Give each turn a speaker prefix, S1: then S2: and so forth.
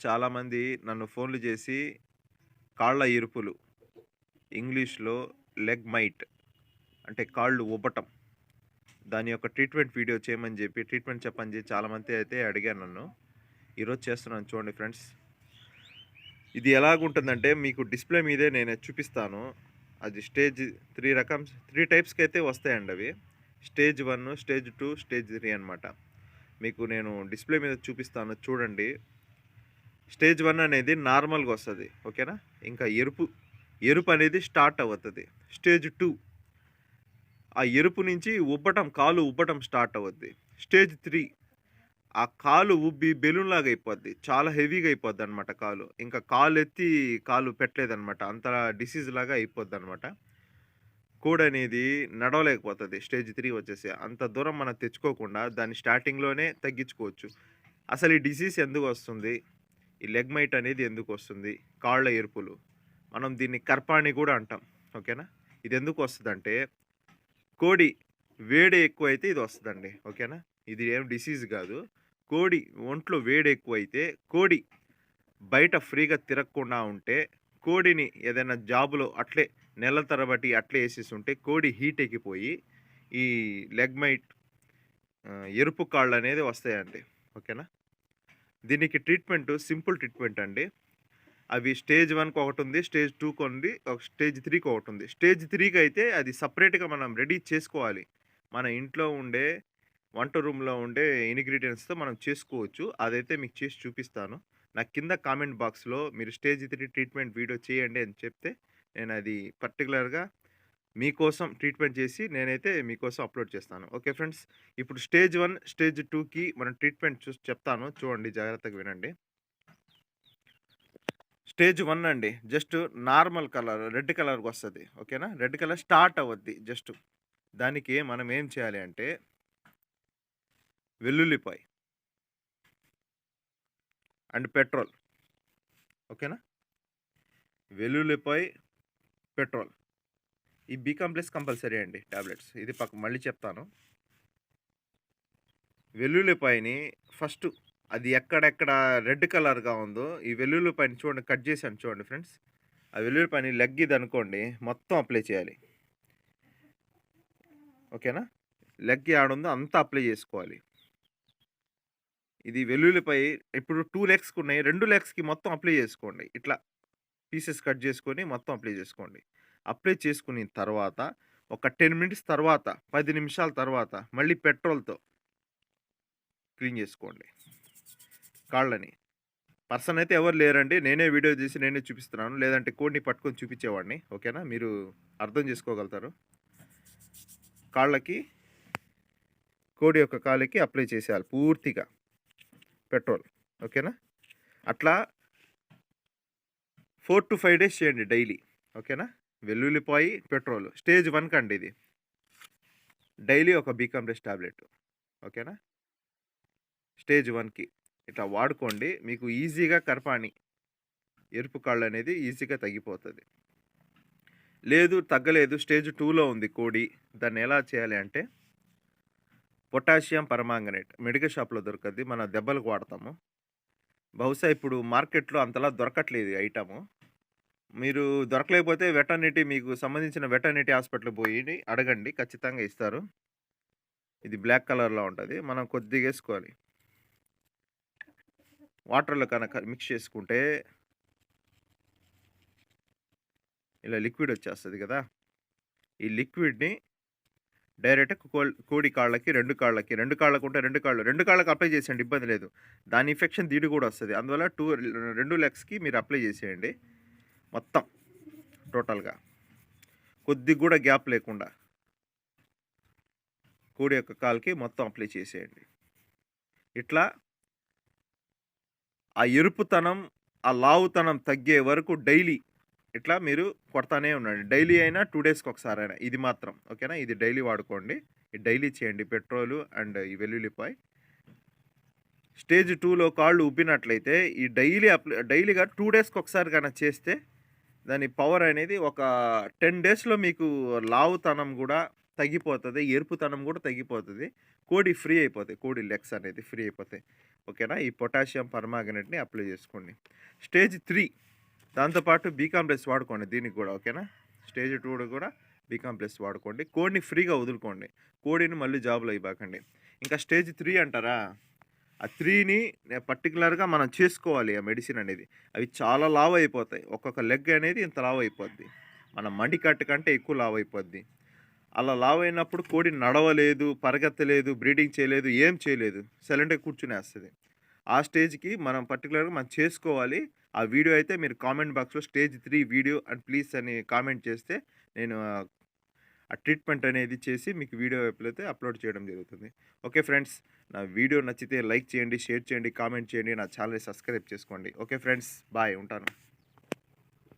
S1: చాలామంది నన్ను ఫోన్లు చేసి కాళ్ళ ఇరుపులు ఇంగ్లీష్‌లో లెగ్ మైట్ అంటే కాళ్ళు ఉబ్బటం. దాని యొక్క ట్రీట్మెంట్ వీడియో చేయమని చెప్పి ట్రీట్మెంట్ చెప్పని చెప్పి చాలామంది అయితే అడిగాను నన్ను. ఈరోజు చేస్తున్నాను చూడండి ఫ్రెండ్స్. ఇది ఎలాగుంటుందంటే మీకు డిస్‌ప్లే మీదే నేను చూపిస్తాను. అది స్టేజ్ త్రీ రకం త్రీ టైప్స్కి అయితే వస్తాయండి అవి. Stage one stage two stage three అనమాట. మీకు నేను డిస్‌ప్లే మీద చూపిస్తాను చూడండి. స్టేజ్ వన్ అనేది నార్మల్‌గా వస్తుంది ఓకేనా? ఇంకా ఎరుపు ఎరుపు అనేది స్టార్ట్ అవుతుంది స్టేజ్ టూ ఆ ఎరుపు నుంచి ఉబ్బటం కాలు ఉబ్బటం స్టార్ట్ అవుద్ది. స్టేజ్ త్రీ ఆ కాలు ఉబ్బి బెలూన్‌లాగా అయిపోద్ది. చాలా హెవీగా అయిపోద్ది అనమాట కాలు. ఇంకా కాలు ఎత్తి కాలు పెట్టలేదనమాట. అంత డిసీజ్ లాగా అయిపోద్ది అనమాట కోడ్ అనేది నడవలేకపోతుంది స్టేజ్ త్రీ వచ్చేసి. అంత దూరం మనం తెచ్చుకోకుండా దాన్ని స్టార్టింగ్‌లోనే తగ్గించుకోవచ్చు. అసలు ఈ డిసీజ్ ఎందుకు వస్తుంది ఈ లెగ్ మైట్ అనేది ఎందుకొస్తుంది? కాళ్ళ ఎరుపులు. మనం దీన్ని కర్పాణి కూడా అంటాం. ఓకేనా? ఇది ఎందుకు వస్తుందంటే కోడి వేడి ఎక్కువైతే ఇది వస్తుందండి ఓకేనా? ఇది ఏం డిసీజ్ కాదు కోడి ఒంట్లో వేడి ఎక్కువైతే కోడి బయట ఫ్రీగా తిరగకుండా ఉంటే కోడిని ఏదైనా జాబులో అట్లే నెల తరబడి అట్లే వేసేసి ఉంటే కోడి హీట్ ఎక్కిపోయి ఈ లెగ్ మైట్ కాళ్ళు అనేది వస్తాయండి. ఓకేనా? దీనికి ట్రీట్మెంట్ సింపుల్ ట్రీట్మెంట్ అండి. అవి స్టేజ్ వన్కి ఒకటి ఉంది స్టేజ్ టూకి ఉంది. ఒక స్టేజ్ త్రీకి ఒకటి ఉంది స్టేజ్ త్రీకి అయితే అది సపరేట్గా మనం రెడీ చేసుకోవాలి. మన ఇంట్లో ఉండే వంట రూమ్‌లో ఉండే ఇంగ్రీడియంట్స్తో మనం చేసుకోవచ్చు. అదైతే మీకు చేసి చూపిస్తాను. నాకు కింద కామెంట్ బాక్స్‌లో మీరు స్టేజ్ త్రీ ట్రీట్మెంట్ వీడియో చేయండి అని చెప్తే నేను అది పర్టిక్యులర్‌గా మీకోసం ట్రీట్మెంట్ చేసి నేనైతే మీకోసం అప్‌లోడ్ చేస్తాను. Okay friends. ఇప్పుడు స్టేజ్ వన్ స్టేజ్ టూకి మనం ట్రీట్మెంట్ చూసి చెప్తాను. చూడండి జాగ్రత్తగా వినండి. స్టేజ్ వన్ అండి. జస్ట్ నార్మల్ కలర్ రెడ్ కలర్కి వస్తుంది ఓకేనా? రెడ్ కలర్ స్టార్ట్ అవుద్ది జస్ట్. దానికి మనం ఏం చేయాలి అంటే వెల్లుల్లిపాయ అండ్ పెట్రోల్. ఓకేనా? వెల్లుల్లిపాయ, పెట్రోల్. ఈ బి కాంప్లెక్స్ కంపల్సరీ అండి టాబ్లెట్స్. ఇది పక్క మళ్ళీ చెప్తాను. వెల్లుల్లిపాయని ఫస్ట్ అది ఎక్కడెక్కడ రెడ్ కలర్‌గా ఉందో ఈ వెల్లుల్లిపాయని చూడండి కట్ చేశాను చూడండి ఫ్రెండ్స్. ఆ వెల్లుల్లిపాయని లెగ్ అనుకోండి మొత్తం అప్లై చేయాలి. ఓకేనా? లెగ్ ఉందో అంతా అప్లై చేసుకోవాలి. ఇది వెల్లుల్లిపాయ ఇప్పుడు టూ లెగ్స్కి ఉన్నాయి రెండు లెగ్స్‌కి మొత్తం అప్లై చేసుకోండి. ఇట్లా పీసెస్ కట్ చేసుకొని మొత్తం అప్లై చేసుకోండి. అప్లై చేసుకున్న తర్వాత ఒక 10 మినిట్స్ తర్వాత పది నిమిషాల తర్వాత మళ్ళీ పెట్రోల్‌తో క్లీన్ చేసుకోండి. కాళ్ళని. పర్సన్ అయితే ఎవరు లేరండి. నేనే వీడియో తీసి నేనే చూపిస్తున్నాను. లేదంటే కోడిని పట్టుకొని చూపించేవాడిని. ఓకేనా? మీరు అర్థం చేసుకోగలుగుతారు. కాళ్ళకి కోడి యొక్క కాళ్ళకి అప్లై చేసేయాలి పూర్తిగా. పెట్రోల్. ఓకేనా? అట్లా 4-5 డేస్ చేయండి డైలీ. ఓకేనా? వెల్లుల్లిపాయి పెట్రోల్. స్టేజ్ వన్ కండి ఇది. డైలీ ఒక బి ట్యాబ్లెట్ టాబ్లెట్. ఓకేనా? స్టేజ్ వన్కి ఇట్లా వాడుకోండి. మీకు ఈజీగా కర్పాణి ఎరుపు కాళ్ళు అనేది ఈజీగా తగ్గిపోతుంది లేదు తగ్గలేదు స్టేజ్ టూలో ఉంది కోడి. దాన్ని ఎలా చేయాలి అంటే పొటాషియం పరమాంగనేట్ మెడికల్ షాప్‌లో దొరకద్ది. మన దెబ్బలకు వాడతాము. బహుశా ఇప్పుడు మార్కెట్‌లో అంతలా దొరకట్లేదు ఐటము. మీరు దొరకలేకపోతే వెటర్నిటీ మీకు సంబంధించిన వెటర్నిటీ హాస్పిటల్‌కి పోయి అడగండి. ఖచ్చితంగా ఇస్తారు. ఇది బ్లాక్ కలర్‌లో ఉంటుంది మనం కొద్దిగా వేసుకోవాలి వాటర్‌లో కనుక మిక్స్ చేసుకుంటే ఇలా లిక్విడ్ వచ్చేస్తుంది కదా ఈ లిక్విడ్‌ని డైరెక్ట్ కోడి కాళ్ళకి, రెండు కాళ్ళకి, రెండు కాళ్ళకు ఉంటే రెండు కాళ్ళు, రెండు కాళ్ళకి అప్లై చేసేయండి ఇబ్బంది లేదు. దాని ఇన్ఫెక్షన్ దీనికి కూడా వస్తుంది అందువల్ల 2 2 లెగ్స్‌కి మీరు అప్లై చేసేయండి. మొత్తం టోటల్‌గా. కొద్దిగా కూడా గ్యాప్ లేకుండా. కోడి యొక్క కాల్కి మొత్తం అప్లై చేసేయండి. ఇట్లా ఆ ఎరుపుతనం, ఆ లావుతనం తగ్గే వరకు డైలీ ఇట్లా మీరు కొడతానే ఉండండి. డైలీ అయినా టూ డేస్‌కి ఒకసారి అయినా ఇది మాత్రం. ఓకేనా? ఇది డైలీ వాడుకోండి. ఇది డైలీ చేయండి పెట్రోలు అండ్ ఈ వెల్లుల్లిపాయ. స్టేజ్ టూలో కాళ్ళు ఉబ్బినట్లయితే ఈ డైలీ అప్లై డైలీగా టూ డేస్‌కి ఒకసారి కన్నా చేస్తే దాని పవర్ అనేది ఒక 10 డేస్‌లో మీకు లావుతనం కూడా తగ్గిపోతుంది ఎరుపుతనం కూడా తగ్గిపోతుంది. కోడి ఫ్రీ అయిపోతాయి. కోడి లెగ్స్ అనేది ఫ్రీ అయిపోతాయి. ఓకేనా? ఈ పొటాషియం పర్మాగనేట్ని అప్లై చేసుకోండి. స్టేజ్ త్రీ దాంతోపాటు బీకాంప్లెక్స్ వాడుకోండి దీనికి కూడా ఓకేనా? స్టేజ్ టూ కూడా బీకాంప్లెక్స్ వాడుకోండి. కోడిని ఫ్రీగా వదులుకోండి. కోడిని మళ్ళీ జాబులు అయిపోకండి ఇంకా స్టేజ్ త్రీ అంటారా? ఆ త్రీని పర్టికులర్గా మనం చేసుకోవాలి ఆ మెడిసిన్ అనేది. అవి చాలా లావ్ అయిపోతాయి ఒక్కొక్క లెగ్ అనేది ఇంత లావ్ అయిపోద్ది మన మడికట్టు కంటే ఎక్కువ లావ్ అయిపోద్ది అలా లావ్ అయినప్పుడు కోడి నడవలేదు పరిగెత్తలేదు బ్రీడింగ్ చేయలేదు ఏం చేయలేదు. సైలెంట్గా కూర్చునేస్తుంది ఆ స్టేజ్కి మనం పర్టికులర్గా మనం చేసుకోవాలి. ఆ వీడియో అయితే మీరు కామెంట్ బాక్స్లో stage three video and please అని కామెంట్ చేస్తే నేను ఆ- ట్రీట్మెంట్ అనేది చేసి మీకు వీడియో ఎప్పుడైతే అప్లోడ్ చేయడం జరుగుతుంది. ఓకే ఫ్రెండ్స్ నా వీడియో నచ్చితే లైక్ చేయండి షేర్ చేయండి కామెంట్ చేయండి నా ఛానల్ని సబ్స్క్రైబ్ చేసుకోండి. ఓకే ఫ్రెండ్స్ బాయ్ ఉంటాను.